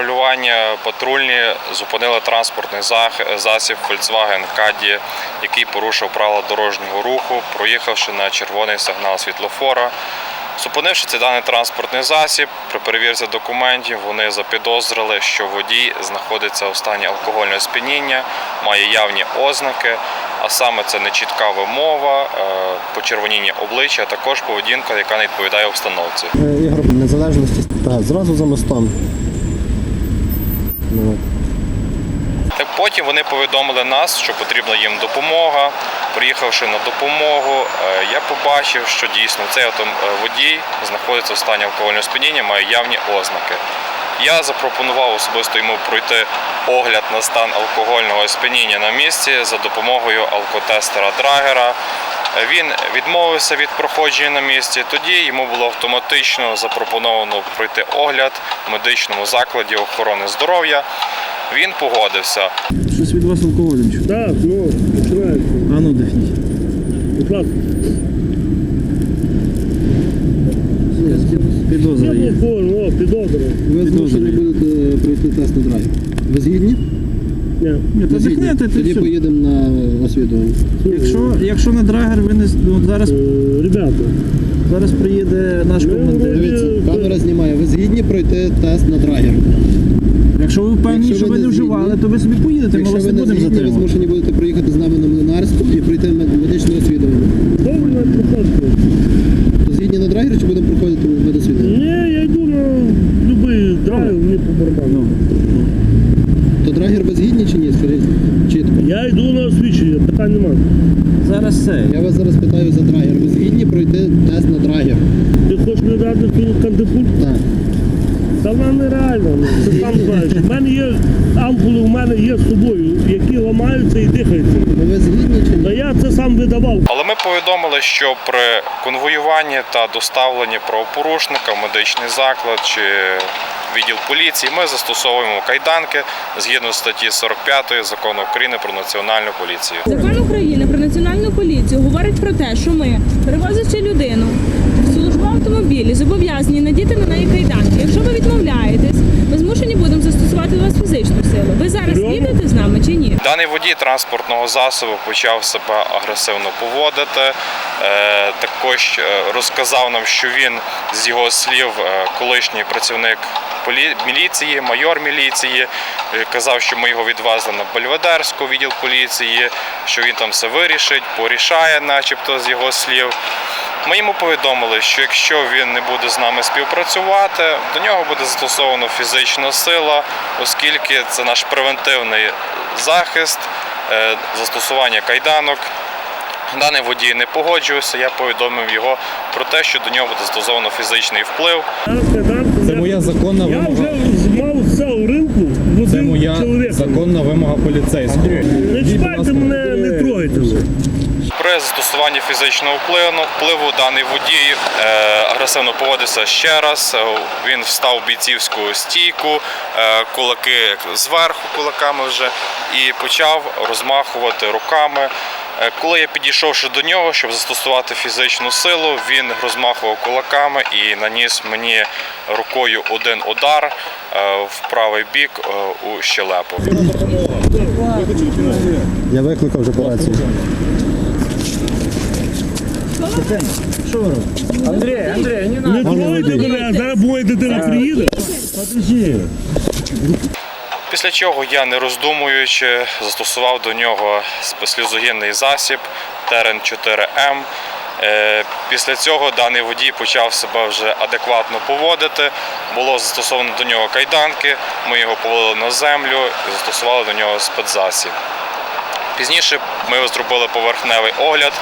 патрулювання патрульні зупинили транспортний засіб Volkswagen Caddy, який порушив правила дорожнього руху, проїхавши на червоний сигнал світлофора. Зупинивши цей даний транспортний засіб, при перевірці документів вони запідозрили, що водій знаходиться у стані алкогольного сп'яніння, має явні ознаки, а саме це нечітка вимова, е, почервоніння обличчя, а також поведінка, яка не відповідає обстановці. Е, Ігор незалежності. Так, зразу за мостом. Ну, от. Так потім вони повідомили нас, що потрібна їм допомога. Приїхавши на допомогу, е, я побачив, що дійсно цей е, водій знаходиться в стані алкогольного сп'яніння, має явні ознаки. Я запропонував особисто йому пройти огляд на стан алкогольного сп'яніння на місці за допомогою алкотестера Драгера. Е, Він відмовився від проходження на місці. Тоді йому було автоматично запропоновано пройти огляд в медичному закладі охорони здоров'я. Він погодився. Щось від вас алкоголем чути. Так, ну, починається. А ну дихніть. Будь ласка. Підозра є. О, підозра. Ви змушені будете пройти тест на драйв. Ви згідні? Ні. Ні, та дихнете, то Тоді все. поїдемо на освідування. Якщо, якщо не драгер, ви не з- ну, зараз, Е, Ребята, зараз приїде наш командир. Дивіться, камера знімає. Ви згідні пройти тест на драгер? Якщо ви впевнені, що ви не вживали, то ви собі поїдете, ми вас не будемо ви затримувати. змушені будете приїхати з нами на Млинарську і пройти мед- медичне освідування. хто ви мене проходите? То Згідні на драгері чи будемо проходити медосвідування? Ні, я йду на будь-який драйв, мені по барабану. То драгер ви згідні чи ні? Скажіть чітко. Я йду на освічення, питань немає. Зараз це. Я вас зараз питаю за драгер. Ви згідні пройти тест на драгер? Ти хочеш мені дати ту кандифуль? Так. Та вона нереальна, ну, ти сам знаєш. У мене є ампули, у мене є з собою, які ламаються і дихаються. Ну ви згідні чи ні? Та я це сам видавав. Але ми повідомили, що при конвоюванні та доставленні правопорушника в медичний заклад чи відділ поліції ми застосовуємо кайданки згідно статті 45 закону України про національну поліцію. Закон України про національну поліцію говорить про те, що ми, перевозячи людину в службовому автомобілі, зобов'язані надіти на неї кайданки. Якщо ви відмовляєтесь, ми змушені будемо застосувати до вас фізичну силу. Ви зараз Серйозно? їдете з нами чи ні? Даний водій транспортного засобу почав себе агресивно поводити. Е, Також е, розказав нам, що він з його слів е, колишній працівник міліції, майор міліції. Казав, що ми його відвезли на Бельведерську відділ поліції, що він там все вирішить, порішає, начебто, з його слів. Ми йому повідомили, що якщо він не буде з нами співпрацювати, до нього буде застосовано фізична сила, оскільки це наш превентивний захист, е, застосування кайданок. Даний водій не погоджувався, я повідомив його про те, що до нього буде застосовано фізичний вплив. Це моя законна Я вже мав з цього ринку Це моя законна вимога поліцейського. Не чіпайте мене, не трогайте. ви. При застосуванні фізичного впливу, впливу даний водій е, агресивно поводився ще раз. Е, Він встав в бійцівську стійку, е, кулаки зверху кулаками вже і почав розмахувати руками. Коли я підійшовши до нього, щоб застосувати фізичну силу, він розмахував кулаками і наніс мені рукою один удар в правий бік у щелепу. Я викликав вже по ви робите? Не трогайте мене, а зараз моя дитина приїде. Подожди. Після чого я, не роздумуючи, застосував до нього спеслізогінний засіб терен 4М. Е, Після цього даний водій почав себе вже адекватно поводити. Було застосовано до нього кайданки, ми його повалили на землю і застосували до нього спецзасіб. Пізніше ми зробили поверхневий огляд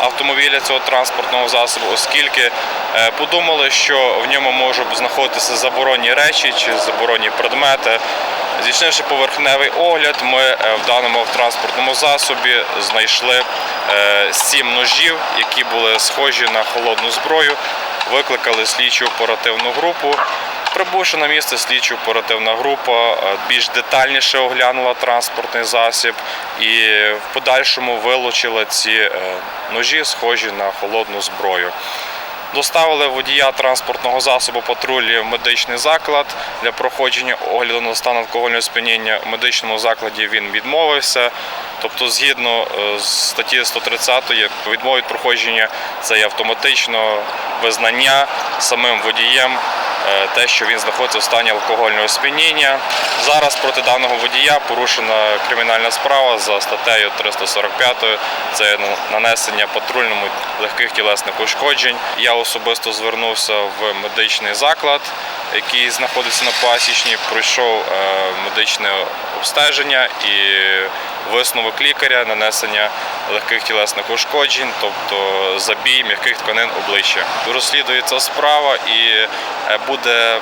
автомобіля цього транспортного засобу, оскільки е, подумали, що в ньому можуть знаходитися заборонні речі чи заборонні предмети. Здійснивши поверхневий огляд, ми е, в даному транспортному засобі знайшли е, сім ножів, які були схожі на холодну зброю. Викликали слідчу оперативну групу. Прибувши на місце, слідчо оперативна група е, більш детальніше оглянула транспортний засіб і в подальшому вилучила ці е, ножі, схожі на холодну зброю. Доставили водія транспортного засобу патрулі в медичний заклад для проходження огляду на стан алкогольного сп'яніння. В медичному закладі він відмовився. Тобто, згідно е, з статті 130 відмова від проходження це є автоматично визнання самим водієм те, що він знаходиться в стані алкогольного сп'яніння. Зараз проти даного водія порушена кримінальна справа за статтею 345. Це нанесення патрульному легких тілесних ушкоджень. Я особисто звернувся в медичний заклад, який знаходиться на пасічні, пройшов е, медичне обстеження і висновок лікаря нанесення легких тілесних ушкоджень, тобто забій м'яких тканин обличчя. Розслідується справа і е, буде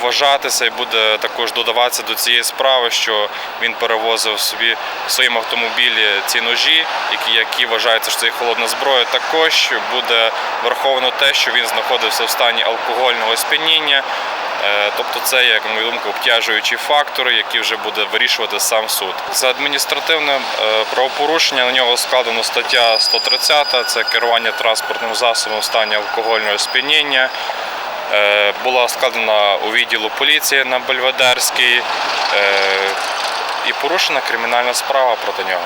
вважатися і буде також додаватися до цієї справи, що він перевозив собі в своєму автомобілі ці ножі, які, які вважаються, що це холодна зброя. Також буде враховано те, що він знаходився в стані алкогольного сп'яніння. Е, Тобто це як мою думку, обтяжуючі фактори, які вже буде вирішувати сам суд. За адміністративне правопорушення на нього складено стаття 130, це керування транспортним засобом в стані алкогольного сп'яніння. Е, Була складена у відділу поліції на Бельведерській е, і порушена кримінальна справа проти нього.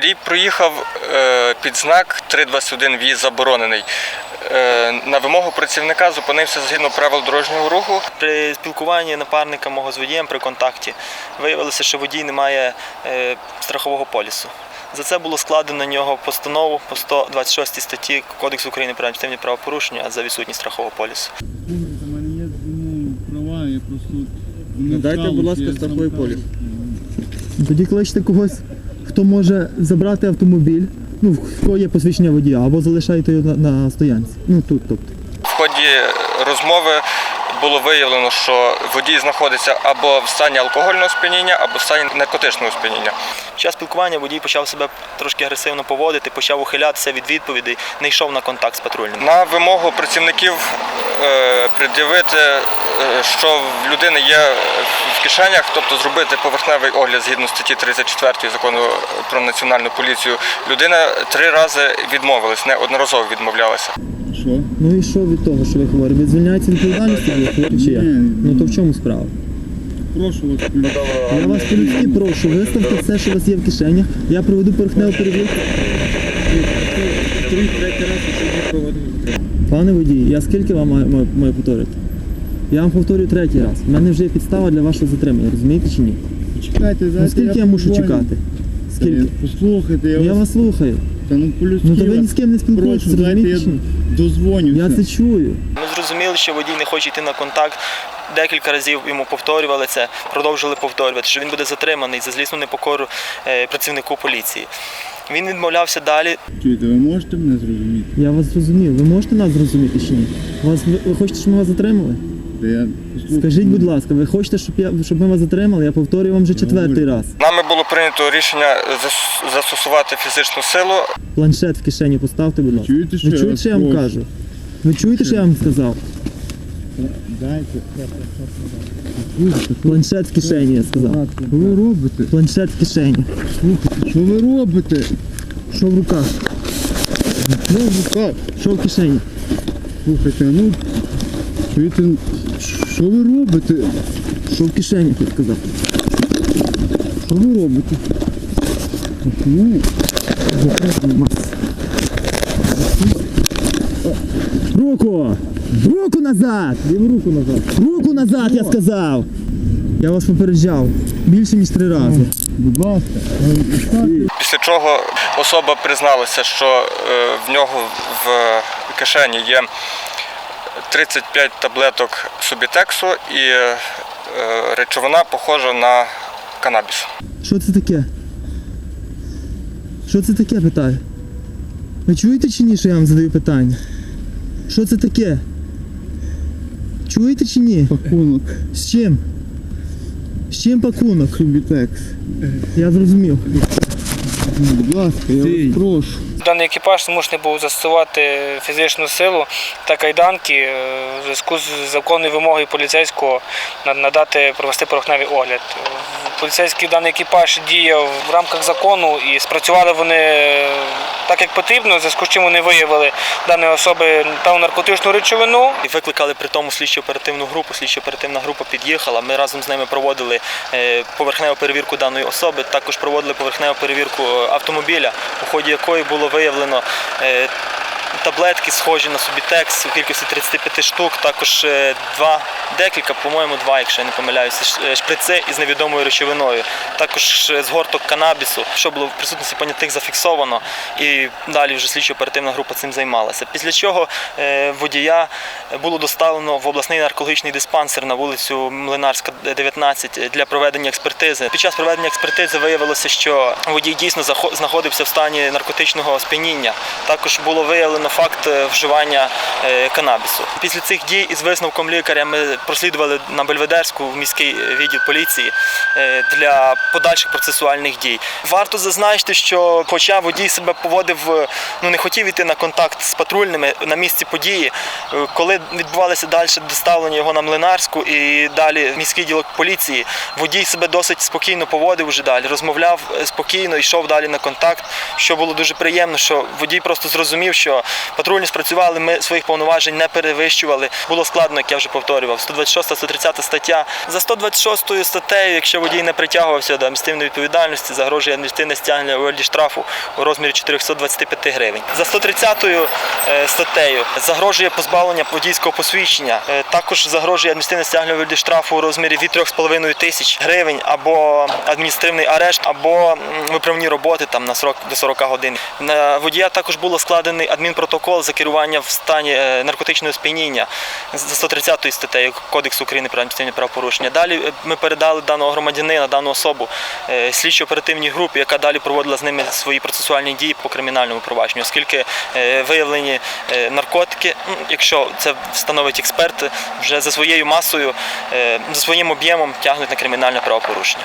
Водій проїхав е, під знак 321 в'їзд заборонений. Е, на вимогу працівника зупинився згідно правил дорожнього руху. При спілкуванні напарника мого з водієм при контакті виявилося, що водій не має е, страхового полісу. За це було складено на нього постанову по 126 статті Кодексу України про адміністративні правопорушення за відсутність страхового полісу. У мене є ну, я просто... Дайте, будь ласка, страховий поліс. Тоді кличте когось, хто може забрати автомобіль, ну, в кого є посвідчення водія, або залишайте його на, на стоянці. Ну тут, тобто. В ході розмови було виявлено, що водій знаходиться або в стані алкогольного сп'яніння, або в стані наркотичного сп'яніння. Під час спілкування водій почав себе трошки агресивно поводити, почав ухилятися від відповідей, не йшов на контакт з патрульним. На вимогу працівників е, пред'явити, е, що в людини є в кишенях, тобто зробити поверхневий огляд згідно статті 34 закону про національну поліцію. Людина три рази відмовилась, неодноразово відмовлялася. Що? Ну і що від того, що ви говорите? Ви звільняєте відповідальність від хворих чи як? Ні. Ну то в чому справа? Прошу вас, поліція. Я вас по-людськи прошу, виставте все, що у вас є в кишенях. Я проведу поверхневу перевірку. Пане водій, я скільки вам маю, маю, маю повторити? Я вам повторюю третій раз. У мене вже є підстава для вашого затримання, розумієте чи ні? Чекайте, Ну скільки я мушу чекати? Скільки? я- Послухайте, я, Я вас... вас слухаю. Та ну по-людськи Ну то ви ні з ким не спілкуєтесь, прошу, дайте я дозвонюся. Я це чую. Ми зрозуміли, що водій не хоче йти на контакт. Декілька разів йому повторювали це, продовжили повторювати, що він буде затриманий за злісну непокору е, працівнику поліції. Він відмовлявся далі, Чуєте, ви можете мене зрозуміти? Я вас зрозумів. Ви можете нас зрозуміти чи ні? Вас, ви, ви хочете, щоб ми вас затримали? Я... Скажіть, будь ласка, ви хочете, щоб, я, щоб ми вас затримали? Я повторюю вам вже четвертий раз. Нами було прийнято рішення зас- застосувати фізичну силу. Планшет в кишені поставте, будь ласка. Чуєте, що ви я чуєте, вас що я вам прошу? кажу? Ви чуєте, що я вам сказав? Дайте. Планшет в кишені, я сказав. Що ви робите? Планшет в кишені. Слухайте, що ви робите? Що в руках? Що в руках? Що в кишені? Слухайте, ну... Чуєте, що ви робите? Що в кишені, я сказав? Що ви робите? Ну, Руку! Руку назад! Руку назад. Руку назад, я сказав! Я вас попереджав. Більше, ніж три рази. будь ласка. Після чого особа призналася, що е, в нього в кишені є 35 таблеток субітексу і е, речовина похожа на канабіс. Що це таке? Що це таке, питаю? Ви чуєте чи ні, що я вам задаю питання? Що це таке? Чуєте чи ні? Пакунок. З чим? З чим пакунок? Субітекс. Я зрозумів. Будь ласка, я вас прошу. Даний екіпаж змушений був застосувати фізичну силу та кайданки е, в зв'язку з законною вимогою поліцейського на- надати провести порохневий огляд. Поліцейський даний екіпаж діяв в рамках закону і спрацювали вони е, так, як потрібно, в зв'язку з чим вони виявили даної особи певну наркотичну речовину. І викликали при тому слідчо оперативну групу. Слідчо оперативна група під'їхала. Ми разом з ними проводили е, поверхневу перевірку даної особи. Також проводили поверхневу перевірку е, автомобіля, у ході якої було виявлено. Таблетки схожі на субітекс у кількості 35 штук, також е, два, декілька, по-моєму, два, якщо я не помиляюся, е, шприци із невідомою речовиною. Також е, згорток канабісу, що було в присутності понятих зафіксовано, і далі вже слідчо оперативна група цим займалася. Після чого водія було доставлено в обласний наркологічний диспансер на вулицю Млинарська, 19 для проведення експертизи. Під час проведення експертизи виявилося, що водій дійсно знаходився в стані наркотичного сп'яніння. Також було виявлено факт е, вживання е, канабісу. Після цих дій із висновком лікаря ми прослідували на Бельведерську в міський відділ поліції е, для подальших процесуальних дій. Варто зазначити, що хоча водій себе поводив, ну не хотів іти на контакт з патрульними на місці події, коли відбувалося далі доставлення його на Млинарську і далі в міський ділок поліції, водій себе досить спокійно поводив вже далі, розмовляв спокійно, йшов далі на контакт, що було дуже приємно, що водій просто зрозумів, що патрульні спрацювали, ми своїх повноважень не перевищували. Було складно, як я вже повторював. 126 130 стаття. За 126 статтею, якщо водій не притягувався до адміністративної відповідальності, загрожує адміністративне стягнення у штрафу у розмірі 425 гривень. За 130 е, статтею загрожує позбавлення водійського посвідчення. Е, Також загрожує адміністративне стягнення у штрафу у розмірі від 3,5 тисяч гривень або адміністративний арешт, або виправні роботи там на срок до 40 годин. На водія також було складений адмінпротокол за керування в стані е, наркотичного сп'яніння за 130 статтею Кодексу України про адміністративні правопорушення. Далі е, ми передали даного громадянина, дану особу е, слідчо-оперативній групі, яка далі проводила з ними свої процесуальні дії по кримінальному провадженню, оскільки виявлені наркотики, якщо це встановить експерт, вже за своєю масою, за своїм об'ємом тягнуть на кримінальне правопорушення.